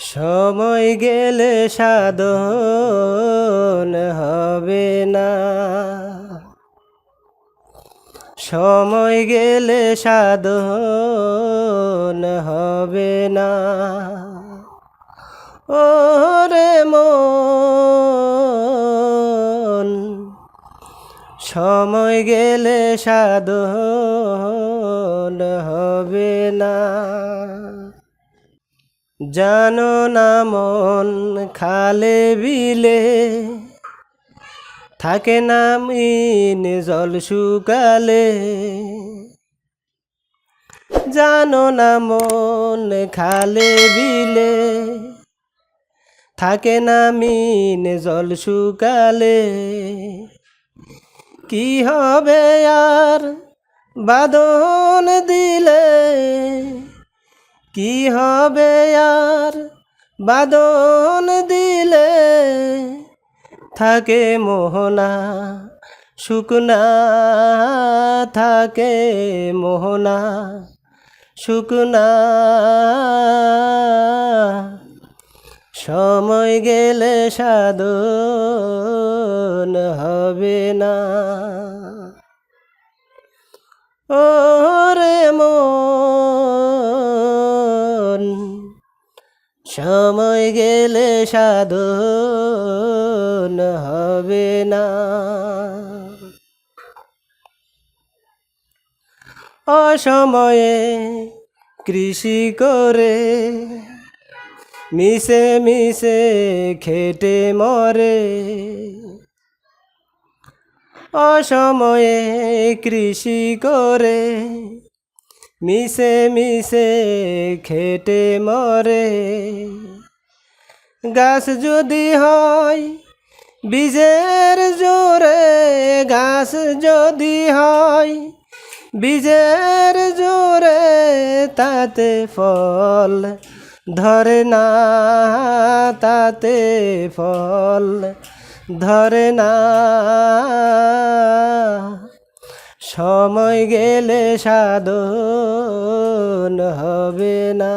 সময় গেলে সাধন হবে না। সময় গেলে সাধন হবে না। ওরে মন, সময় গেলে সাধন হবে না। জানো না মন খালে বিলে। থাকে না মিন জল শুকালে। জানো না মন খালে বিলে। থাকে না মিন জল শুকালে। কি হবে আর বাদন দিলে? কি হবে আর বাদন দিলে? থাকে মোহনা, শুকনা থাকে মোহনা, শুকনা সময় গেলে সাধন হবে না। ওরে মন সময় গেলে সাধন হবে না। অসময়ে কৃষি করে মিশে মিশে খেটে মরে। অসময়ে কৃষি করে মিশে মিশে খেটে মরে। গাছ যদি হয়, বীজের জোরে গাছ যদি হয়, বীজের জোরে তাতে ফল ধরে না, তাতে ফল ধরে না। সময় গেলে সাধন হবে না।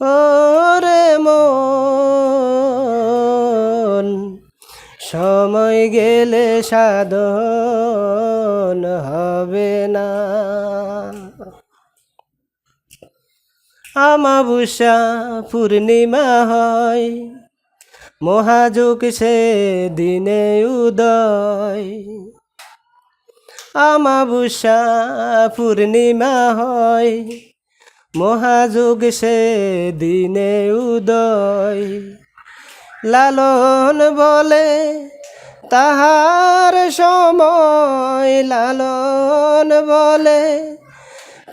ওরে মন, সময় গেলে সাধন হবে না। আমাবস্যা পূর্ণিমা হয়, মহাযুগ সে দিনে উদয়। আমাবস্যা পূর্ণিমা হয়। মহাযুগ সে দিনে উদয়। লালন বলে তাহার সময়, লালন বলে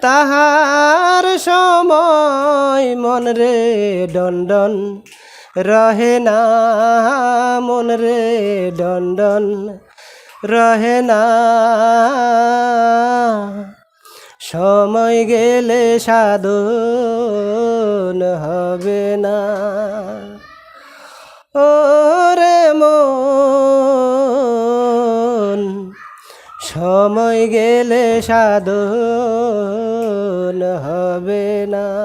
তাহার সময়। মন রে দণ্ডন রহে না মন রে দণ্ডন রহে না। সময় গেলে সাধন হবে না। ওরে মন সময় গেলে সাধন হবে না।